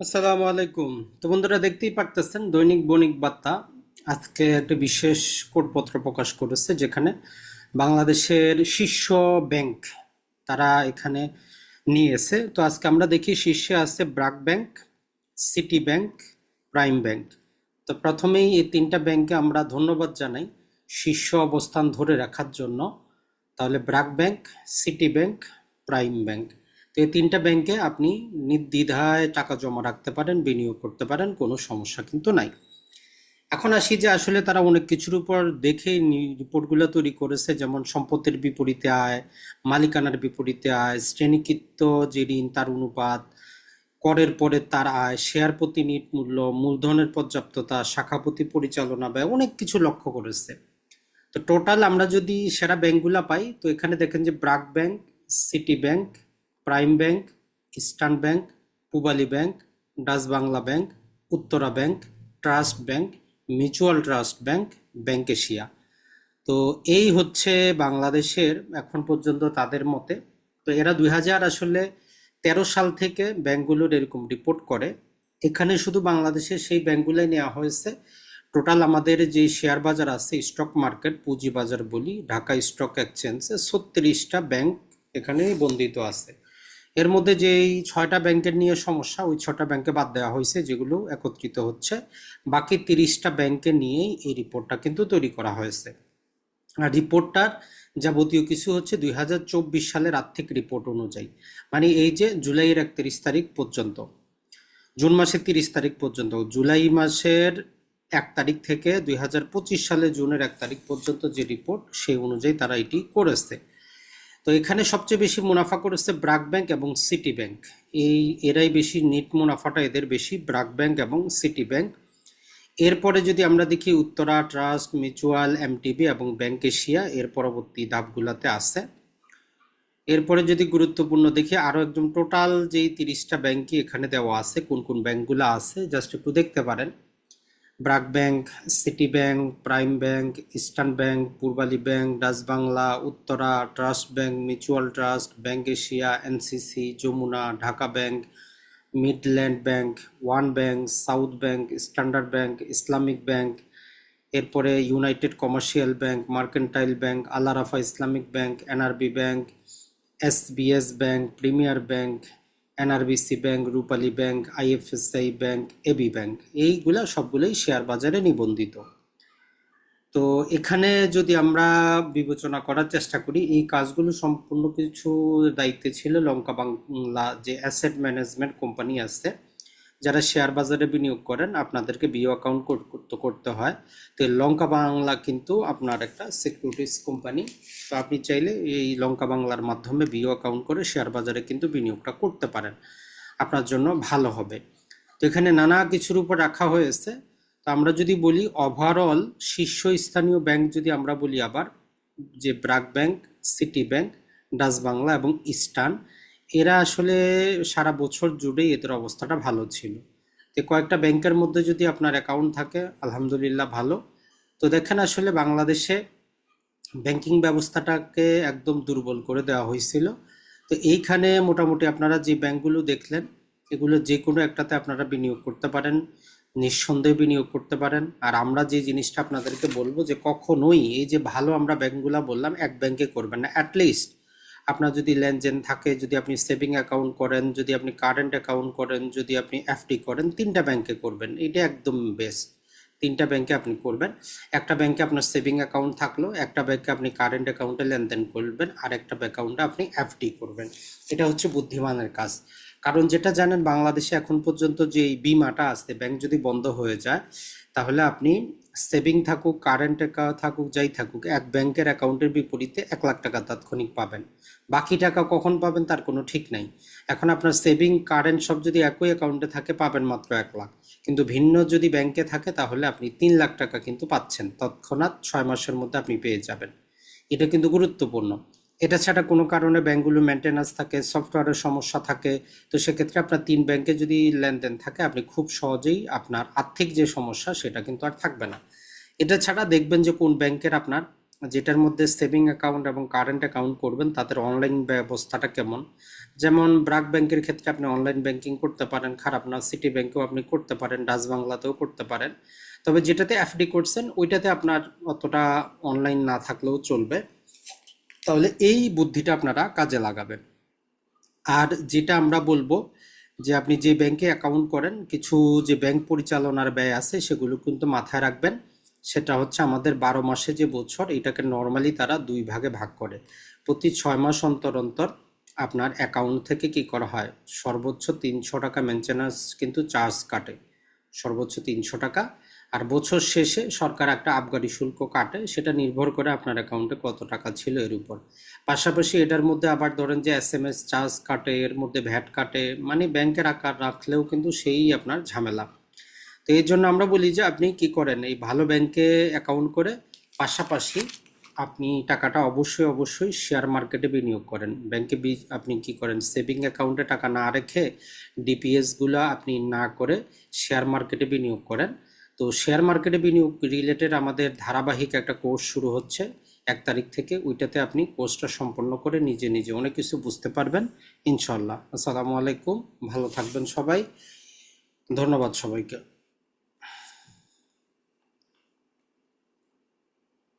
আসসালামু আলাইকুম। তো বন্ধুরা দেখতেই পারতেছেন দৈনিক বণিক বার্তা। আজকে একটা বিশেষ কোটপত্র প্রকাশ করেছে যেখানে বাংলাদেশের শীর্ষ ব্যাংক তারা এখানে নিয়েছে। তো আজকে আমরা দেখি শীর্ষে আছে BRAC Bank, City Bank, Prime Bank. তো প্রথমেই এই তিনটা ব্যাংকে আমরা ধন্যবাদ জানাই শীর্ষ অবস্থান ধরে রাখার জন্য। তাহলে BRAC Bank, City Bank, Prime Bank. তো এই তিনটা ব্যাংকে আপনি নির্দ্বিধায় টাকা জমা রাখতে পারেন, বিনিয়োগ করতে পারেন, কোনো সমস্যা কিন্তু নাই। এখন আসি যে আসলে তারা অনেক কিছুর উপর দেখে রিপোর্টগুলো তৈরি করেছে, যেমন সম্পত্তির বিপরীতে আয়, মালিকানার বিপরীতে আয়, শ্রেণীকৃত যে ঋণ তার অনুপাত, করের পরে তার আয় শেয়ার প্রতি নিট মূল্য, মূলধনের পর্যাপ্ততা শাখাপতি পরিচালনা ব্যয়, অনেক কিছু লক্ষ্য করেছে। তো টোটাল আমরা যদি সেরা ব্যাংকগুলো পাই, তো এখানে দেখেন যে BRAC Bank, City Bank Prime Bank Eastern Bank Pubali Bank Dutch Bangla Bank Uttara Bank Trust Bank Mutual Trust Bank Bank Asia তো এই হচ্ছে বাংলাদেশের এখন পর্যন্ত তাদের মতে। তো এরা দুই হাজার আসলে তেরো সাল থেকে ব্যাংকগুলোর এরকম রিপোর্ট করে। এখানে শুধু বাংলাদেশে সেই ব্যাংকগুলোই নেওয়া হয়েছে। টোটাল আমাদের যে শেয়ার বাজার আছে স্টক মার্কেট পুঁজি বাজার বলি, ঢাকা স্টক এক্সচেঞ্জে ছত্রিশটা ব্যাংক এখানে বন্দিত আছে। এর মধ্যে যে এই ছয়টা ব্যাংকের নিয়ে সমস্যা, ওই ছটা ব্যাংকে বাদ দেওয়া হয়েছে, যেগুলো একত্রিত হচ্ছে। বাকি তিরিশটা ব্যাংকে নিয়েই এই রিপোর্টটা কিন্তু তৈরি করা হয়েছে। আর রিপোর্টটার যাবতীয় কিছু হচ্ছে দুই হাজার চব্বিশ সালের আর্থিক রিপোর্ট অনুযায়ী। মানে এই যে জুলাইয়ের একত্রিশ তারিখ পর্যন্ত, জুন মাসের তিরিশ তারিখ পর্যন্ত, জুলাই মাসের এক তারিখ থেকে দুই হাজার পঁচিশ সালে জুনের এক তারিখ পর্যন্ত যে রিপোর্ট, সেই অনুযায়ী তারা এটি করেছে। তো এখানে সবচেয়ে বেশি মুনাফা করেছে ব্রাক ব্যাংক এবং সিটি ব্যাংক। এই, এরাই বেশি নিট মুনাফাটা এদের বেশি, ব্রাক ব্যাংক এবং সিটি ব্যাংক। এরপরে যদি আমরা দেখি উত্তরা ট্রাস্ট, মিউচুয়াল, এমটিবি এবং ব্যাংক এশিয়া, এর পরবর্তী ধাপগুলোতে আছে। এরপরে যদি গুরুত্বপূর্ণ দেখি, আরও একদম টোটাল যেই তিরিশটা ব্যাংকই এখানে দেওয়া আছে, কোন কোন ব্যাংকগুলো আছে, জাস্ট একটু দেখতে পারেন। BRAC Bank, City Bank, Prime Bank, Eastern Bank, Pubali Bank, Dutch Bangla, Uttara, Trust Bank, Mutual Trust, Bank Asia, NCC, Jamuna, Dhaka Bank, Midland Bank, One Bank, South Bank, Standard Bank, Islamic Bank, এরপরে United Commercial Bank, Mercantile Bank Alarafah Islamic Bank, NRB Bank, SBS Bank, Premier Bank NRBC Bank, Rupali Bank, IFSI Bank, AB Bank, এইগুলা সবগুলোই share বাজারে নিবন্ধিত। তো এখানে যদি আমরা বিবেচনা করার চেষ্টা করি, এই কাজগুলো সম্পূর্ণ কিছু দায়িত্বে ছিল লঙ্কা বাংলা যে অ্যাসেট ম্যানেজমেন্ট কোম্পানি আছে। যারা শেয়ার বাজারে বিনিয়োগ করেন, আপনাদেরকে বিও অ্যাকাউন্ট করতে হয়। তো লঙ্কা বাংলা কিন্তু আপনার একটা সিকিউরিটিজ কোম্পানি তো আপনি চাইলে এই লঙ্কা বাংলার মাধ্যমে বিও অ্যাকাউন্ট করে শেয়ার বাজারে কিন্তু বিনিয়োগটা করতে পারেন। আপনার জন্য ভালো হবে। তো এখানে নানা কিছুর উপর রাখা হয়েছে। তো আমরা যদি বলি ওভারঅল শীর্ষস্থানীয় ব্যাংক যদি আমরা বলি আবার, যে BRAC Bank City Bank Dutch Bangla এবং ইস্টার্ন এরা আসলে সারা বছর জুড়েই এদের অবস্থাটা ভালো ছিল। তো কয়েকটা ব্যাংকের মধ্যে যদি আপনার অ্যাকাউন্ট থাকে, আলহামদুলিল্লাহ ভালো। তো দেখেন আসলে বাংলাদেশে ব্যাংকিং ব্যবস্থাটাকে একদম দুর্বল করে দেওয়া হয়েছিল। তো এইখানে মোটামুটি আপনারা যে ব্যাংকগুলো দেখলেন, এগুলো যে কোনো একটাতে আপনারা বিনিয়োগ করতে পারেন, নিঃসন্দেহে বিনিয়োগ করতে পারেন। আর আমরা যে জিনিসটা আপনাদেরকে বলব যে কখনোই এই যে ভালো আমরা ব্যাংকগুলো বললাম, এক ব্যাংকে করবেন না। অ্যাটলিস্ট আপনার যদি লেনদেন থাকে, যদি আপনি সেভিং অ্যাকাউন্ট করেন, যদি আপনি কারেন্ট অ্যাকাউন্ট করেন, যদি আপনি এফডি করেন, তিনটা ব্যাংকে করবেন। এটা একদম বেস্ট তিনটা ব্যাংকে আপনি করবেন। একটা ব্যাংকে আপনার সেভিং অ্যাকাউন্ট থাকল, একটা ব্যাংকে আপনি কারেন্ট অ্যাকাউন্টে লেনদেন করবেন, আর একটা অ্যাকাউন্টে আপনি এফডি করবেন। এটা হচ্ছে বুদ্ধিমানের কাজ। কারণ যেটা জানেন, বাংলাদেশে এখন পর্যন্ত যে এই বিমাটা আসতে ব্যাংক যদি বন্ধ হয়ে যায়, তাহলে আপনি সেভিং থাকুক কারেন্ট অ্যাকাউন্ট থাকুক, যাই থাকুক, এক ব্যাংকের অ্যাকাউন্টের বিপরীতে এক লাখ টাকা তাৎক্ষণিক পাবেন। বাকি টাকা কখন পাবেন তার কোনো ঠিক নাই। এখন আপনার সেভিং কারেন্ট সব যদি একই অ্যাকাউন্টে থাকে, পাবেন মাত্র এক লাখ। কিন্তু ভিন্ন যদি ব্যাংকে থাকে, তাহলে আপনি তিন লাখ টাকা কিন্তু পাচ্ছেন। তৎক্ষণাৎ ছয় মাসের মধ্যে আপনি পেয়ে যাবেন। এটা কিন্তু গুরুত্বপূর্ণ। এটা ছাড়া কোনো কারণে ব্যাঙ্কগুলো মেনটেন্যান্স থাকে সফটওয়্যারের সমস্যা থাকে, তো সেক্ষেত্রে আপনার তিন ব্যাংকে যদি লেনদেন থাকে, আপনি খুব সহজেই আপনার আর্থিক যে সমস্যা, সেটা কিন্তু আর থাকবে না। এটা ছাড়া দেখবেন যে কোন ব্যাংকের আপনার যেটার মধ্যে সেভিং অ্যাকাউন্ট এবং কারেন্ট অ্যাকাউন্ট করবেন, তাদের অনলাইন ব্যবস্থাটা কেমন? যেমন ব্রাক ব্যাংকের ক্ষেত্রে আপনি অনলাইন ব্যাংকিং করতে পারেন, খারাপ না সিটি ব্যাংকেও আপনি করতে পারেন, ডাচ বাংলাতেও করতে পারেন। তবে যেটাতে এফডি করছেন, ওইটাতে আপনার অতটা অনলাইন না থাকলেও চলবে। তাহলে এই বুদ্ধিটা আপনারা কাজে লাগাবেন। আর যেটা আমরা বলব যে আপনি যে ব্যাংকে অ্যাকাউন্ট করেন, কিছু যে ব্যাংক পরিচালনার ব্যয় আছে সেগুলো কিন্তু মাথায় রাখবেন। সেটা হচ্ছে আমাদের বারো মাসে যে বছর, এটাকে নর্মালি তারা দুই ভাগে ভাগ করে। প্রতি ছয় মাস অন্তর অন্তর আপনার অ্যাকাউন্ট থেকে কি করা হয়? সর্বোচ্চ তিনশো টাকা মেনটেন্যান্স কিন্তু চার্জ কাটে। সর্বোচ্চ তিনশো টাকা আর বছর শেষে সরকার একটা আবগারি শুল্ক কাটে, সেটা নির্ভর করে আপনার অ্যাকাউন্টে কত টাকা ছিল এর উপর। পাশাপাশি এটার মধ্যে আবার ধরেন যে এস এম এস চার্জ কাটে, এর মধ্যে ভ্যাট কাটে মানে ব্যাংকের আকার রাখলেও কিন্তু সেই আপনার ঝামেলা। তো এই জন্য আমরা বলি যে আপনি কি করেন, এই ভালো ব্যাংকে অ্যাকাউন্ট করে পাশাপাশি আপনি টাকাটা অবশ্যই অবশ্যই শেয়ার মার্কেটে বিনিয়োগ করেন। ব্যাংকে আপনি কি করেন সেভিং অ্যাকাউন্টে টাকা না রেখে ডিপিএসগুলা আপনি না করে শেয়ার মার্কেটে বিনিয়োগ করেন। তো শেয়ার মার্কেটে বিনিয়োগ রিলেটেড আমাদের ধারাবাহিক একটা কোর্স শুরু হচ্ছে। এক তারিখ থেকে ওইটাতে আপনি কোর্সটা সম্পন্ন করে নিজে নিজে অনেক কিছু বুঝতে পারবেন ইনশাল্লাহ আসসালামু আলাইকুম, ভালো থাকবেন সবাই। ধন্যবাদ সবাইকে।